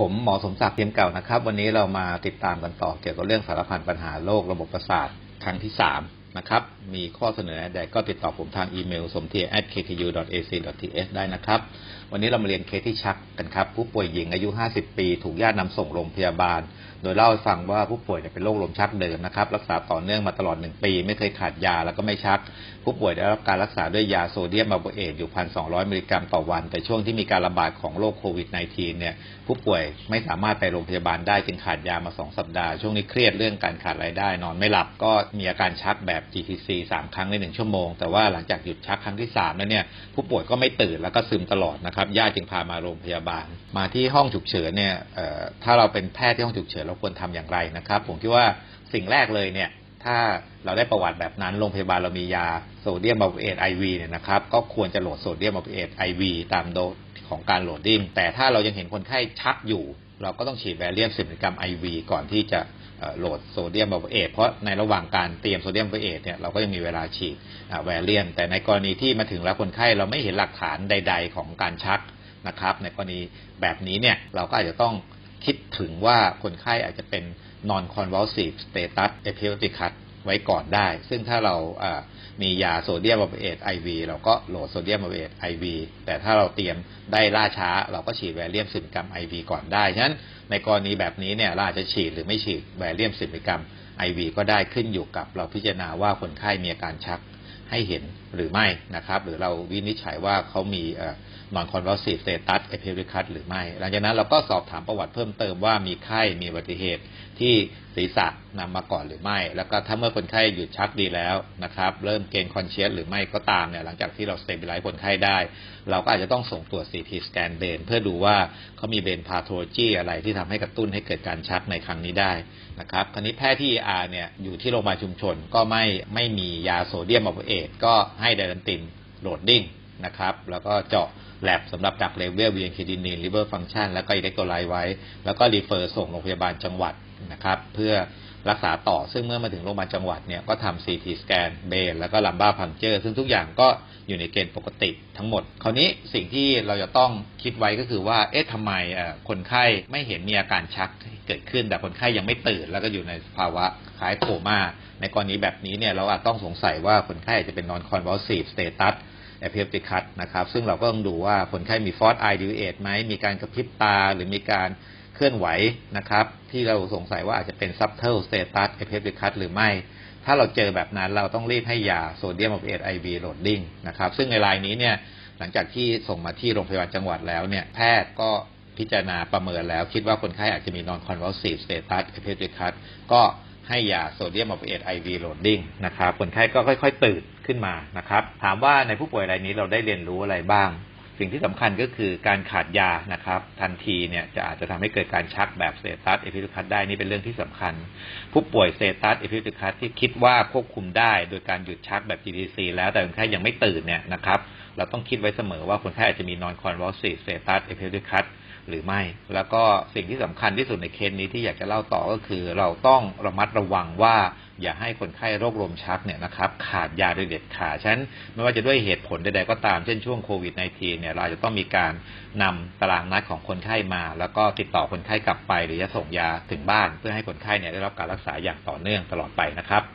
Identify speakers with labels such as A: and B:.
A: ผมหมอสมศักดิ์เทียมเก่านะครับ วันนี้เรามาติดตามกันต่อเกี่ยวกับเรื่องสารพันปัญหาโรคระบบประสาทครั้งที่สาม นะครับ มีข้อเสนอใดก็ติดต่อผมทางอีเมลสมเทีย @kku.ac.th ได้นะครับ วันนี้เรามาเรียนเคสที่ชักกันครับ ผู้ป่วยหญิงอายุ 50 ปี ถูกญาตินำส่งโรงพยาบาล โดยเล่าให้ฟังว่าผู้ป่วยเป็นโรคลมชักเดิมนะครับ รักษาต่อเนื่องมาตลอด 1 ปี ไม่เคยขาดยาแล้วก็ไม่ชัก ผู้ป่วยได้รับการรักษาด้วยยาโซเดียมบาโบเอตอยู่ 1,200 มิลลิกรัมต่อวัน แต่ช่วงที่มีการระบาดของโรคโควิด -19 เนี่ย ผู้ป่วยไม่สามารถไปโรงพยาบาลได้จึงขาดยามา 2 สัปดาห์ ช่วงนี้เครียดเรื่องการขาดรายได้ นอนไม่หลับก็มีอาการชักแบบ GTC 3 ครั้งใน 1 ชั่วโมง แต่ว่าหลังจากหยุดชักครั้งที่ 3 แล้วเนี่ยผู้ป่วยก็ไม่ตื่นแล้วก็ซึมตลอดนะครับญาติจึงพามาโรงพยาบาล มาที่ห้องฉุกเฉินเนี่ยถ้าเราเป็นแพทย์ที่ห้องฉุกเฉินเราควรทำอย่างไรนะครับ ผมคิดว่าสิ่งแรกเลยเนี่ยถ้าเราได้ประวัติแบบนั้นโรงพยาบาลเรามียาโซเดียมบาโบเอตไอวีเนี่ยนะครับก็ควรจะโหลดโซเดียมบาโบเอตไอวีตามโดสของการโหลดดิ้งแต่ถ้าเรายังเห็นคนไข้ชักอยู่ เราก็ต้องฉีดแวเลียม10มิลลิกรัมไอวีก่อนที่จะ โหลดโซเดียมบาเอตเพราะในระหว่างการเตรียมโซเดียมบาเอตเนี่ยเราก็ยังมีเวลาฉีดแวเลียน แต่ในกรณีที่มาถึงแล้วคนไข้เราไม่เห็นหลักฐานใด ๆ ของการชักนะครับ ในกรณีแบบนี้เนี่ยเราก็อาจจะต้องคิดถึงว่าคนไข้อาจจะเป็น non convulsive status epilepticus ไว้ก่อนได้ ซึ่งถ้าเรามียาโซเดียมบาเอตไอวีเราก็โหลดโซเดียมบาเอตไอวีแต่ถ้าเราเตรียมได้ล่าช้า เราก็ฉีดแวเลียม10มิลลิกรัมไอวีก่อนได้ฉะนั้นในกรณีแบบนี้เนี่ยเราอาจจะฉีดหรือไม่ฉีดแวเลียม10มิลลิกรัมไอวีก็ได้ขึ้นอยู่กับเราพิจารณาว่าคนไข้มีอาการชักให้เห็นหรือไม่นะครับ หรือเราวินิจฉัยว่าเขามีเอ่อ non convulsive status epilepticus หรือไม่ หลังจากนั้นเราก็สอบถามประวัติเพิ่มเติมว่ามีไข้มีอุบัติเหตุที่ศีรษะ นำมาก่อนหรือไม่ แล้วก็ถ้าเมื่อคนไข้หยุดชักดีแล้วนะครับ เริ่มเกณฑ์คอนเชียสหรือไม่ก็ตามเนี่ยหลังจากที่เรา stabilize คนไข้ได้ เราก็อาจจะต้องส่งตรวจ CT scan เบนเพื่อดูว่าเขามีเบนพาโทโลจีอะไรที่ทำให้กระตุ้นให้เกิดการชักในครั้งนี้ได้นะครับคราวนี้แพทย์ที่ ER เนี่ยอยู่ที่โรงพยาบาลชุมชนก็ไม่ไม่มียาโซเดียมบาโบเอตก็ให้ไดรันตินโหลดดิ้งนะครับแล้วก็เจาะ แลบสำหรับดักเลเวลเวียนเคดินีนลิเวอร์ฟังชันแล้วก็อิเล็กโทรไลต์ไว้ แล้วก็รีเฟอร์ส่งโรงพยาบาลจังหวัดนะครับ เพื่อรักษาต่อซึ่งเมื่อมาถึงโรงพยาบาลจังหวัดเนี่ยก็ทำ CT สแกนเบนแล้วก็ลัมบ้าพังเจอร์ ซึ่งทุกอย่างก็อยู่ในเกณฑ์ปกติทั้งหมด คราวนี้สิ่งที่เราจะต้องคิดไว้ก็คือว่า เอ๊ะทำไมคนไข้ไม่เห็นมีอาการชักเกิดขึ้น แต่คนไข้ยังไม่ตื่น แล้วก็อยู่ในภาวะคล้ายโคม่า ในกรณีแบบนี้เนี่ยเราอาจต้องสงสัยว่าคนไข้อาจจะเป็น non convulsive status แอพิเอติคัส นะครับ ซึ่งเราก็ต้องดูว่าคนไข้มีฟอสไอดิวเอทไหมมีการกระพริบตาหรือมีการเคลื่อนไหวนะครับ ที่เราสงสัยว่าอาจจะเป็นซับเทิลสเตตัสเอพิเอติคัสหรือไม่ ถ้าเราเจอแบบนั้นเราต้องรีบให้ยาโซเดียมบาโบเอตไอวีโหลดดิ้งนะครับ ซึ่งในรายนี้เนี่ยหลังจากที่ส่งมาที่โรงพยาบาลจังหวัดแล้วเนี่ยแพทย์ก็พิจารณาประเมินแล้ว คิดว่าคนไข้อาจจะมี non convulsive status epilepticus ก็ ให้ยาโซเดียมบาโบเอตไอวีโหลดดิ้งนะครับคนไข้ก็ค่อยๆ ตื่นขึ้นมานะครับถามว่าในผู้ป่วยรายนี้เราได้เรียนรู้อะไรบ้าง สิ่งที่สำคัญก็คือการขาดยานะครับ ทันทีเนี่ยจะอาจจะทำให้เกิดการชักแบบเซตัสเอพิลิคัสได้นี่เป็นเรื่องที่สำคัญ ผู้ป่วยเซตัสเอพิลิคัสที่คิดว่าควบคุมได้โดยการหยุดชักแบบ GTC แล้วแต่คนไข้ยังไม่ตื่นเนี่ยนะครับเราต้องคิดไว้เสมอว่าคนไข้อาจจะมี non convulsive status epilepticus หรือไม่ แล้วก็สิ่งที่สำคัญที่สุดในเคสนี้ที่อยากจะเล่าต่อก็คือ เราต้องระมัดระวังว่าอย่าให้คนไข้โรคลมชักเนี่ยนะครับขาดยาโดยเด็ดขาดฉะนั้นไม่ว่าจะด้วยเหตุผลใดๆก็ตาม เช่นช่วงโควิด -19 เนี่ยเราจะต้องมีการนำตารางนัดของคนไข้มา แล้วก็ติดต่อคนไข้กลับไป หรือจะส่งยาถึงบ้าน เพื่อให้คนไข้เนี่ยได้รับการรักษาอย่างต่อเนื่องตลอดไปนะครับ